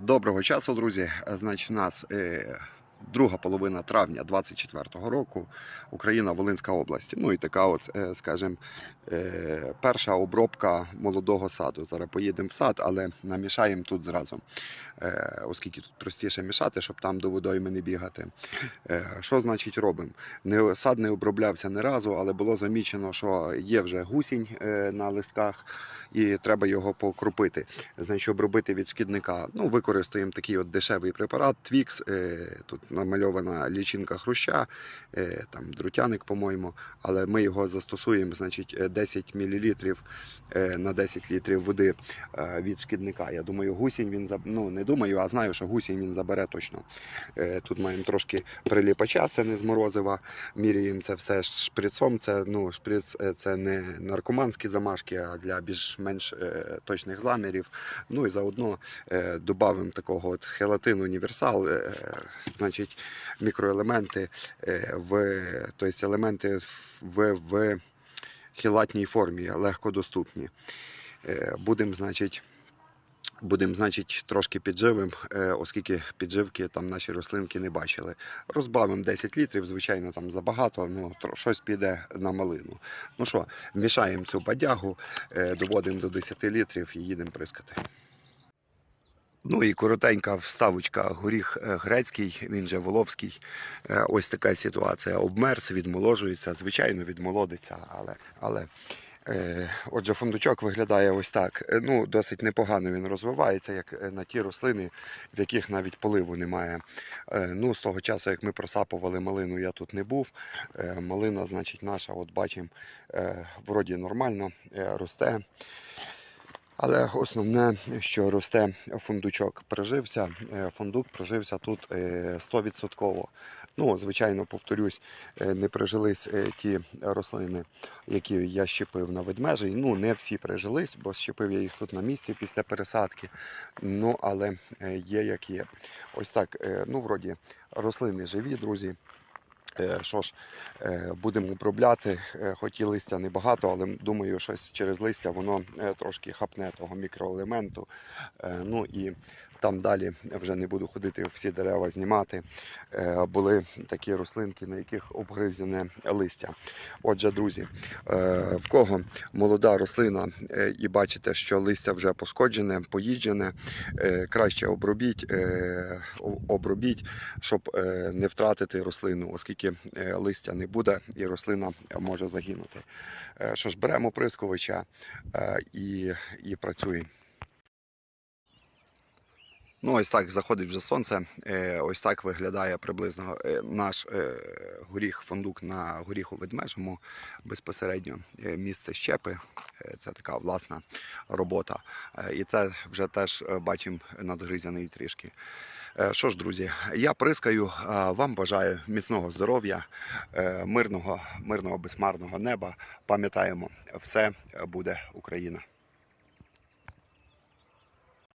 Доброго часу, друзі. Значить, у нас е, друга половина травня 24-го року, Україна, Волинська область. Ну і така, от, е, скажімо, е, перша обробка молодого саду. Зараз поїдемо в сад, але намішаємо тут зразу, е, оскільки тут простіше мішати, щоб там до водойми не бігати. Що значить робимо? Не, сад не оброблявся ні разу, але було замічено, що є вже гусінь на листках, і треба його покропити значить, обробити від шкідника. Ну, використаємо такий от дешевий препарат. Е, тут намальована лічинка хруща, е, там друтяник, по-моєму, але ми його застосуємо, значить, е, 10 мл е, на 10 літрів води е, від шкідника. Я думаю, гусінь він заб... ну не думаю, а знаю, що гусінь він забере точно. Е, тут маємо трошки приліпача, це не з морозива. Міряємо це все шприцом. Це ну шприц е, це не наркоманські замашки, а для більш-менш е, точних замірів. Ну і заодно е, додамо такого от хелатин універсал, е, значить мікроелементи е, в тобто елементи в, в хелатній формі, легкодоступні. Е, будемо, значить. Будемо, значить, трошки підживим, е, оскільки підживки там наші рослинки не бачили. Розбавимо 10 літрів, звичайно, там забагато, ну щось піде на малину. Ну що, мішаємо цю бадягу, доводимо до 10 літрів і їдемо прискати. Ну і коротенька вставочка горіх е, грецький, він же воловський. Е, Ось така ситуація. Обмерз, відмоложується, звичайно, відмолодиться, але. але Е, Отже, фундучок виглядає ось так. Ну, досить непогано він розвивається, як на ті рослини, в яких навіть поливу немає. Ну, з того часу, як ми просапували малину, я тут не був. Малина, значить, наша, от бачимо, вроді нормально росте. Але основне, що росте фундучок, прижився, е, фундук прижився тут е, 100%. Ну, звичайно, повторюсь, е, не прижились е, ті рослини, які я щепив на ведмежий. Ну, не всі прижились, бо щепив я їх тут на місці після пересадки. Ну, але е, є як є. Ось так, е, ну, вроді, рослини живі, друзі. Е, Що ж, е, будемо обробляти, хоті хоч і листя небагато, але думаю, щось через листя воно е, трошки хапне того мікроелементу. Е, Ну і там далі вже не буду ходити всі дерева знімати. Е, Були такі рослинки, на яких обгризене листя. Отже, друзі, е, в кого молода рослина е, і бачите, що листя вже пошкоджене, поїджене, краще обробіть, обробіть, щоб не втратити рослину, оскільки листя не буде і рослина може загинути. Що ж, беремо прискувача е, і, і працюємо. Ну, ось так заходить вже сонце. Е, Ось так виглядає приблизно е, наш е, горіх фундук на горіху ведмежому. Безпосередньо місце щепи. Це така власна робота. І це вже теж бачимо надгризяний трішки. Що ж, друзі, я прискаю. Вам бажаю міцного здоров'я, мирного, мирного, безмарного неба. Пам'ятаємо, все буде Україна.